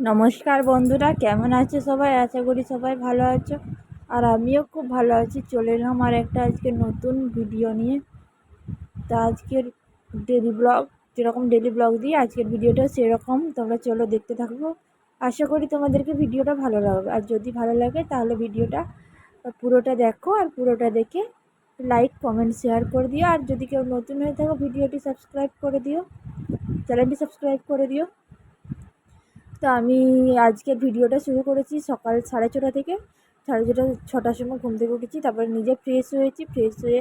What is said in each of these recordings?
নমস্কার বন্ধুরা, কেমন আছে সবাই? আশা করি সবাই ভালো আছো। আর আমিও খুব ভালো আছি। চলে এলাম আর একটা আজকে নতুন ভিডিও নিয়ে। তা আজকের ডেলি ব্লগ যেরকম ডেলি ব্লগ দিই, আজকের ভিডিওটা সেরকম। তোমরা চলো দেখতে থাকব আশা করি তোমাদেরকে ভিডিওটা ভালো লাগবে। আর যদি ভালো লাগে, তাহলে ভিডিওটা পুরোটা দেখো। আর পুরোটা দেখে লাইক কমেন্ট শেয়ার করে দিও। আর যদি কেউ নতুন হয়ে থাকো ভিডিওটি সাবস্ক্রাইব করে দিও। চ্যানেলটি সাবস্ক্রাইব করে দিও। তো আমি আজকের ভিডিওটা শুরু করেছি সকাল সাড়ে ছটা থেকে। সাড়ে ছটা, ছটার সময় ঘুম থেকে উঠেছি, তারপরে নিজে ফ্রেশ হয়েছি ফ্রেশ হয়ে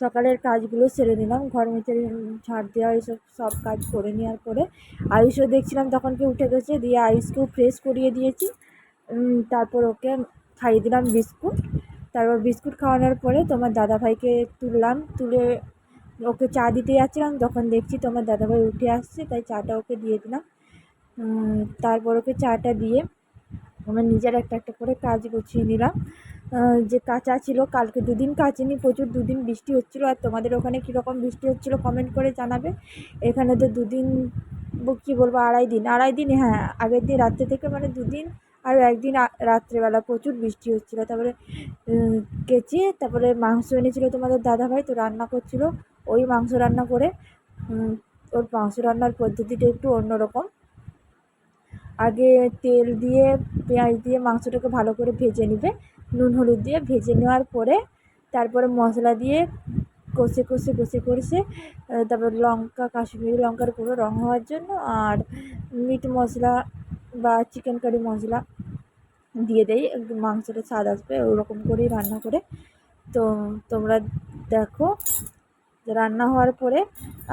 সকালের কাজগুলো সেরে নিলাম। ঘর মুছে ঝাড় দেওয়া এইসব সব কাজ করে নেওয়ার পরে আয়ুষও দেখছিলাম তখন কেউ উঠে গেছে, দিয়ে আয়ুষকেও ফ্রেশ করিয়ে দিয়েছি। তারপর ওকে খাইয়ে দিলাম বিস্কুট। তারপর বিস্কুট খাওয়ানোর পরে তোমার দাদাভাইকে তুললাম, তুলে ওকে চা দিতে যাচ্ছিলাম, তখন দেখছি তোমার দাদাভাই উঠে আসছে, তাই চাটা ওকে দিয়ে দিলাম। তারপর ওকে চাটা দিয়ে আমার নিজের একটা একটা করে কাজ গুছিয়ে নিলাম। যে কাঁচা ছিল, কালকে দুদিন কাচিনি, প্রচুর দুদিন বৃষ্টি হচ্ছিল। আর তোমাদের ওখানে কীরকম বৃষ্টি হচ্ছিল কমেন্ট করে জানাবে। এখানে তো দুদিন কী বলব, আড়াই দিন। আড়াই দিন হ্যাঁ আগের দিন রাত্রে থেকে মানে দুদিন আর একদিন রাত্রেবেলা প্রচুর বৃষ্টি হচ্ছিল। তারপরে কেচে, তারপরে মাংস এনেছিলো তোমাদের দাদাভাই, তো রান্না করছিল। ওই মাংস রান্না করে ওর মাংস রান্নার পদ্ধতিটা একটু অন্যরকম। আগে তেল দিয়ে, পেঁয়াজ দিয়ে মাংসটাকে ভালো করে ভেজে নেবে। নুন, হলুদ দিয়ে ভেজে নেওয়ার পরে তারপরে মশলা দিয়ে কষে কষে কষে কষে তারপর লঙ্কা, কাশ্মীরি লঙ্কার পুরো রঙ হওয়ার জন্য আর মিট মশলা বা চিকেন কারি মশলা দিয়ে দেয় মাংসটা স্বাদ আসবে ওরকম করেই রান্না করে। তো তোমরা দেখো রান্না হওয়ার পরে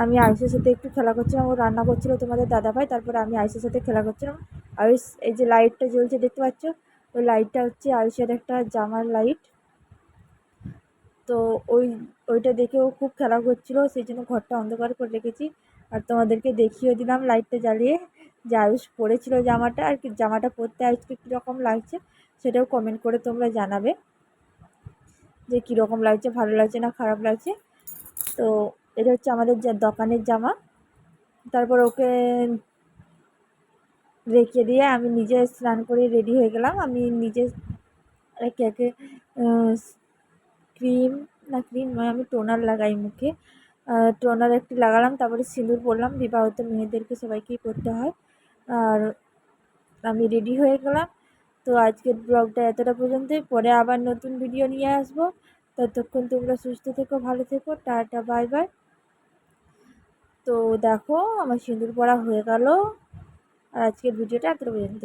আমি আয়ুষের সাথে একটু খেলা করছিলাম। ও রান্না করছিল তোমাদের দাদাভাই, তারপরে আমি আয়ুষের সাথে খেলা করছিলাম। আয়ুষ, এই যে লাইটটা জ্বলছে, দেখতে পাচ্ছ? ওই লাইটটা হচ্ছে আয়ুষের একটা জামার লাইট তো ওই, ওইটা দেখে ও খুব খেলা করছিল, সেই জন্য ঘরটা অন্ধকার করে রেখেছি। আর তোমাদেরকে দেখিয়ে দিলাম লাইটটা জ্বালিয়ে যে আয়ুষ পরেছিল জামাটা, আর কি জামাটা পরতে আয়ুষকে কীরকম লাগছে সেটাও কমেন্ট করে তোমরা জানাবে যে কীরকম লাগছে, ভালো লাগছে না খারাপ লাগছে। তো এটা হচ্ছে আমাদের যা দোকানের জামা। তারপর ওকে রেখে দিয়ে আমি নিজে স্নান করে রেডি হয়ে গেলাম। আমি নিজে একে একে ক্রিম, না ক্রিম নয়, আমি টোনার লাগাই মুখে। টোনার একটি লাগালাম, তারপরে সিঁদুর পরলাম। বিবাহিত মেয়েদেরকে সবাইকেই করতে হয়। আর আমি রেডি হয়ে গেলাম। তো আজকের ব্লগটা এতটা পর্যন্তই। পরে আবার নতুন ভিডিও নিয়ে আসব। ততক্ষণ তোমরা সুস্থ থেকো, ভালো থেকো, টাটা, বাই বাই। তো দেখো, আমার সিঁদুর পরা হয়ে গেল। আর আজকের ভিডিওটা এত পর্যন্ত